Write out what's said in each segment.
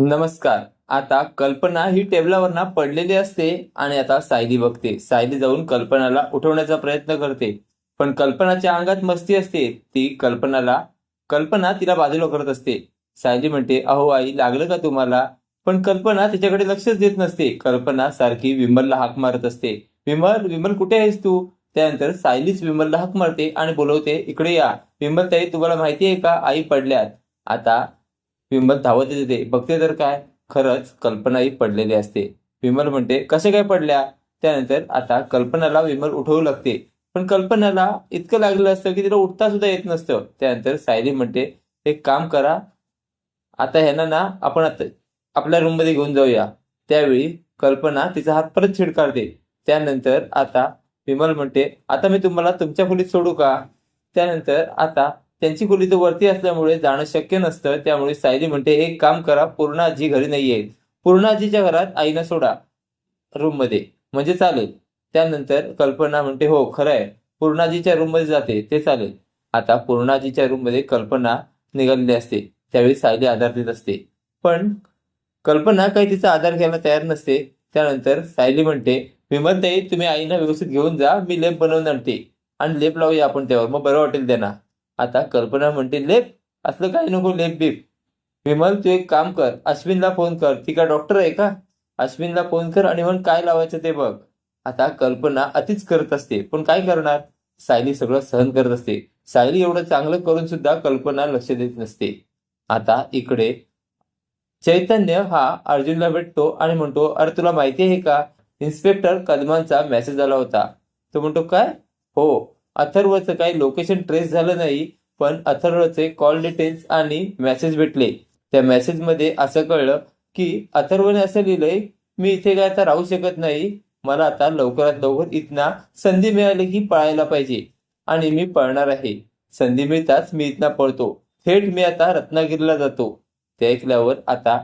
नमस्कार. आता कल्पना ही टेबलावर पडलेली असते आणि आता सायली बघते. सायली जाऊन कल्पनाला उठवण्याचा प्रयत्न करते. पण कल्पनाच्या अंगात मस्ती असते. ती कल्पनाला कल्पना तिला बाजूला करत असते. सायली म्हणते अहो आई लागलं का तुम्हाला? पण कल्पना तिच्याकडे लक्षच देत नसते. कल्पना सारखी विमलला हाक मारत असते. विमल विमल कुठे आहेस तू? त्यानंतर सायलीच विमलला हाक मारते आणि बोलवते इकडे या. विमल ताई तुम्हाला माहिती आहे का? आई पडल्यात. आता विमल धावत येते. बघते तर काय? खरंच कल्पनाही पडलेली असते. विमल म्हणते कसे काय पडल्या? त्यानंतर आता कल्पनाला विमल उठवू लागते. पण कल्पनाला इतकं लागलं असतं की तिला उठता सुद्धा येत नसतं. त्यानंतर सायली म्हणते एक काम करा आता ह्यांना ना आपण आता आपल्या रूममध्ये घेऊन जाऊया. त्यावेळी कल्पना तिचा हात परत छिडकारते त्यानंतर आता विमल म्हणते आता मी तुम्हाला तुमच्या खोलीत सोडू का? त्यानंतर आता त्यांची खोली तर वरती असल्यामुळे जाणं शक्य नसतं त्यामुळे सायली म्हणते एक काम करा पूर्ण आजी घरी नाहीये पूर्ण आजीच्या घरात आईना सोडा रूममध्ये म्हणजे चालेल. त्यानंतर कल्पना म्हणते हो खरं आहे. पूर्णाजीच्या रूममध्ये जाते ते चालेल. आता पूर्णाजीच्या रूममध्ये कल्पना निघालेली असते. त्यावेळी सायली आधार देत असते. पण कल्पना काही तिचा आधार घ्यायला तयार नसते. त्यानंतर सायली म्हणते विमल ताई तुम्ही आईना व्यवस्थित घेऊन जा. मी लेप बनवून आणते. आणि लेप लावूया आपण त्यावर. मग बरं वाटेल त्यांना. आता कल्पना म्हणते लेप असलं काही नको लेप बीप. विमल तू एक काम कर अश्विनला फोन कर. ती का डॉक्टर आहे का? अश्विनला फोन कर आणि म्हण काय लावायचं ते बघ. आता कल्पना अतिच करत असते. पण काय करणार? सायली सगळं सहन करत असते. सायली एवढं चांगलं करून सुद्धा कल्पना लक्ष देत नसते. आता इकडे चैतन्य हा अर्जुनला भेटतो आणि म्हणतो अरे तुला माहिती आहे का? इन्स्पेक्टर कदमांचा मेसेज आला होता. तो म्हणतो काय? हो अथर्वचं काही लोकेशन ट्रेस झालं नाही पण अथर्वचे कॉल डिटेल्स आणि मेसेज भेटले. त्या मेसेजमध्ये असं कळलं की अथर्वने असं लिहिलंय मी इथे काय आता राहू शकत नाही. मला आता लवकरात लवकर इथना संधी मिळाली की पळायला पाहिजे आणि मी पळणार आहे. संधी मिळताच मी इथना पळतो. थेट मी आता रत्नागिरीला जातो. ते ऐकल्यावर आता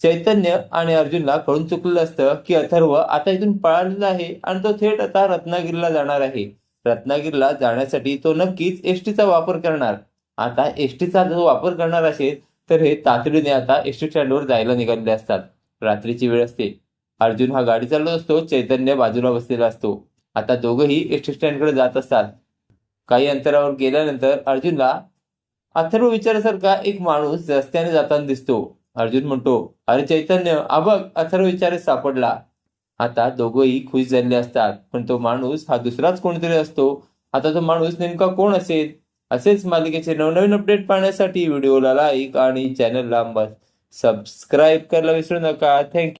चैतन्य आणि अर्जुनला कळून चुकलं असतं की अथर्व आता इथून पळालेला आहे आणि तो थेट आता रत्नागिरीला जाणार आहे. रत्नागिरीला जाण्यासाठी तो नक्कीच एसटीचा वापर करणार. आता एसटीचा जो वापर करणार असेल तर हे तातडीने आता एसटी स्टँडवर जायला निघालेले असतात. रात्रीची वेळ असते. अर्जुन हा गाडी चालवत असतो चैतन्य बाजूला बसलेला असतो. आता दोघंही एसटी स्टँडकडे जात असतात. काही अंतरावर गेल्यानंतर अर्जुनला अथर्व विचारासारखा एक माणूस रस्त्याने जाताना दिसतो. अर्जुन म्हणतो अरे चैतन्य अबग अथर्व विचारे सापडला. आता दोघंही खुश झालेले असतात. पण तो माणूस हा दुसराच कोणतरी असतो. आता तो माणूस नेमका कोण असेल? असेच मालिकेचे नवनवीन अपडेट पाहण्यासाठी व्हिडिओला लाईक आणि चॅनलला सबस्क्राईब करायला विसरू नका. थँक्यू